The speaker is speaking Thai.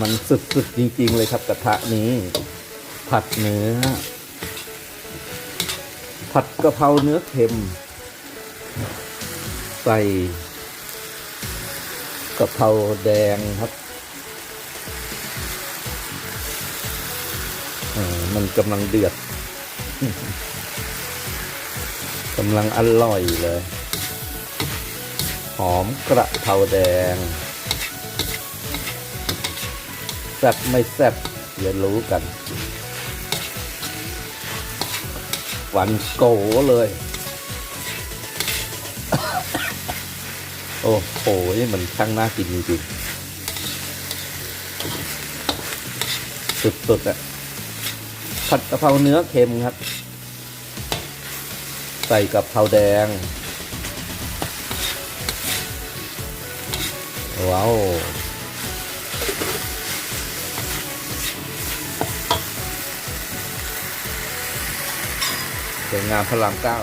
มันสุดๆจริง ๆ เลยครับกระทะนี้ ผัดเนื้อ ผัดกะเพราเนื้อเค็ม ใส่กะเพราแดงครับมันกำลังเดือดกำลังอร่อยเลย หอมกระเพราแดง แซ่บไม่แซ่บเดี๋ยวรู้กันหวันโกเลย โอ้โหมันช่างน่ากินจริงๆสุดๆอะผัดกะเพราเนื้อเค็มครับ ใส่กับเพราแดง ว้าว สวยงามพระรามเก้า